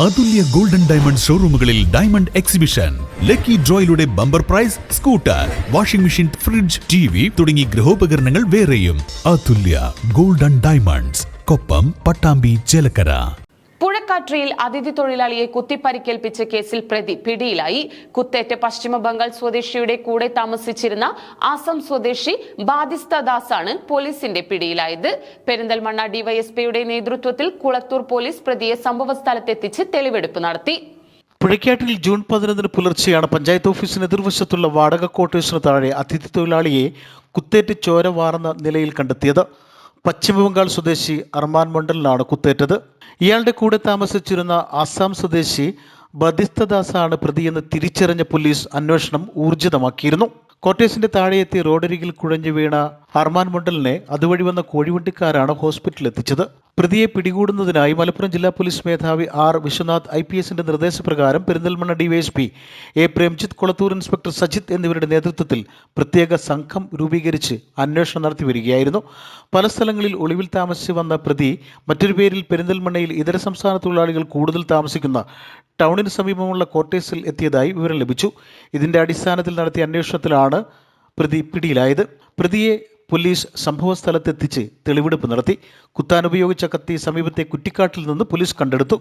അതുല്യ golden diamond ഷോറൂമുകളിൽ diamond exhibition. Lucky ഡ്രോയിലൂടെ bumper prize scooter washing machine fridge T V തുടങ്ങി ഗൃഹോപകരണങ്ങൾ വേറെയും. അതുല്യ golden diamonds Koppam Pattambi Chelakkara. പുഴക്കാട്രിയിൽ അതിഥി തൊഴിലാളിയെ കുത്തിപ്പരിക്കേൽപ്പിച്ച കേസിൽ പ്രതി പിടിയിലായി. കുത്തേറ്റ് പശ്ചിമ ബംഗാൾ സ്വദേശിയുടെ കൂടെ താമസിച്ചിരുന്ന ആസം സ്വദേശി ബാദിസ്ത ദാസാണ് പോലീസിന്റെ പിടിയിലായത്. പെരിന്തൽമണ്ണ ഡിവൈഎസ്പിയുടെ നേതൃത്വത്തിൽ കുളത്തൂർ പോലീസ് പ്രതിയെ സംഭവസ്ഥലത്തെത്തിച്ച് തെളിവെടുപ്പ് നടത്തി. പുഴയ്ക്കാട്ടിൽ ജൂൺ പതിനൊന്നിന് പുലർച്ചെയാണ് പഞ്ചായത്ത് ഓഫീസിന് എതിർവശത്തുള്ള വാടക ക്വാർട്ടേഴ്സിന് താഴെ അതിഥി തൊഴിലാളിയെ കുത്തേറ്റ് ചോര വാർന്ന നിലയിൽ കണ്ടെത്തിയത്. പശ്ചിമബംഗാൾ സ്വദേശി അർമാൻ മണ്ഡലിനാണ് കുത്തേറ്റത്. ഇയാളുടെ കൂടെ താമസിച്ചിരുന്ന ആസാം സ്വദേശി ബദിസ്തദാസാണ് പ്രതിയെന്ന് തിരിച്ചറിഞ്ഞ പോലീസ് അന്വേഷണം ഊർജിതമാക്കിയിരുന്നു. കോട്ടേഴ്സിന്റെ താഴെയെത്തി റോഡരികിൽ കുഴഞ്ഞു വീണ അർമാൻ മണ്ഡലിനെ അതുവഴി വന്ന കോഴിവണ്ടിക്കാരാണ് ഹോസ്പിറ്റലിൽ എത്തിച്ചത്. പ്രതിയെ പിടികൂടുന്നതിനായി മലപ്പുറം ജില്ലാ പോലീസ് മേധാവി ആർ വിശ്വനാഥ് ഐ പി എസിന്റെ നിർദ്ദേശപ്രകാരം Perinthalmanna DYSP A Premjith Kolathur inspector Sajith എന്നിവരുടെ നേതൃത്വത്തിൽ പ്രത്യേക സംഘം രൂപീകരിച്ച് അന്വേഷണം നടത്തി വരികയായിരുന്നു. പല സ്ഥലങ്ങളിൽ ഒളിവിൽ താമസിച്ച് വന്ന പ്രതി മറ്റൊരു പേരിൽ പെരിന്തൽമണ്ണയിൽ ഇതര സംസ്ഥാന തൊഴിലാളികൾ കൂടുതൽ താമസിക്കുന്ന ടൗണിന് സമീപമുള്ള കോട്ടേഴ്സിൽ എത്തിയതായി വിവരം ലഭിച്ചു. ഇതിന്റെ അടിസ്ഥാനത്തിൽ നടത്തിയ അന്വേഷണത്തിലാണ് പ്രതി പിടിയിലായത്. പ്രതിയെ പോലീസ് സംഭവസ്ഥലത്തെത്തിച്ച് തെളിവെടുപ്പ് നടത്തി. കുത്താൻ ഉപയോഗിച്ച കത്തി സമീപത്തെ കുറ്റിക്കാട്ടിൽ നിന്ന് പോലീസ് കണ്ടെടുത്തു.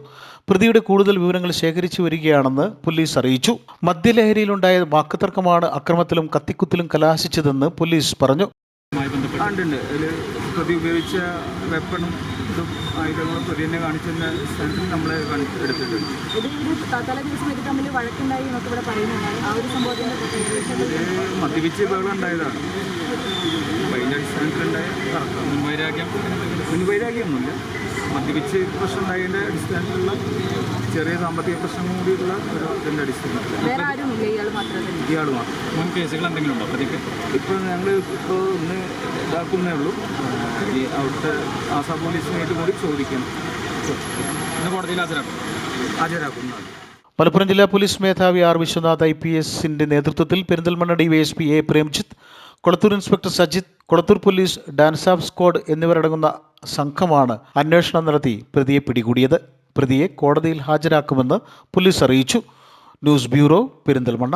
പ്രതിയുടെ കൂടുതൽ വിവരങ്ങൾ ശേഖരിച്ചു വരികയാണെന്ന് പോലീസ് അറിയിച്ചു. മദ്യലഹരിയിലുണ്ടായ വാക്കുതർക്കമാണ് അക്രമത്തിലും കത്തിക്കുത്തിലും കലാശിച്ചതെന്ന് പോലീസ് പറഞ്ഞു. പ്രതി ഉപയോഗിച്ച വെപ്പണും ഇതും പ്രതി തന്നെ കാണിച്ചെന്ന അടിസ്ഥാനത്തിൽ നമ്മൾ എടുത്തിട്ടുണ്ട്. ഇത് ഇത് ഇത് മദ്യപിച്ച് ബഹളം ഉണ്ടായതാണ്. അപ്പം അതിന്റെ അടിസ്ഥാനത്തിലുണ്ടായ തർക്കം മുൻവൈരാഗ്യം മുൻവൈരാഗ്യമൊന്നുമില്ല. മദ്യപിച്ച് പ്രശ്നം ഉണ്ടായതിന്റെ അടിസ്ഥാനത്തിലുള്ള ചെറിയ സാമ്പത്തിക പ്രശ്നം കൂടിയുള്ള ഒരു ഇതിന്റെ അടിസ്ഥാനത്തിൽ ഇയാൾ ഇയാൾ മാത്രം മുൻ കേസുകൾ എന്തെങ്കിലും ഉണ്ടോ? പ്രതിക്ക് ഇപ്പോൾ ഞങ്ങൾ ഇപ്പോൾ ഒന്ന് ഇതാക്കുന്നേ ഉള്ളൂ. അവിടുത്തെ ആസാ പോലീസിനായിട്ട് കൂടി ചോദിക്കണം ഇന്ന് കോടതിയിൽ ഹാജരാക്കും. ഹാജരാക്കുന്നതാണ് മലപ്പുറം ജില്ലാ പോലീസ് മേധാവി ആർ വിശ്വനാഥ് ഐ പി എസിന്റെ നേതൃത്വത്തിൽ Perinthalmanna DYSP A Premjith Kolathur inspector Sajith Kolathur police dance of squad എന്നിവരടങ്ങുന്ന സംഘമാണ് അന്വേഷണം നടത്തി പ്രതിയെ പിടികൂടിയത്. പ്രതിയെ കോടതിയിൽ ഹാജരാക്കുമെന്ന് പോലീസ് അറിയിച്ചു. News bureau Perinthalmanna.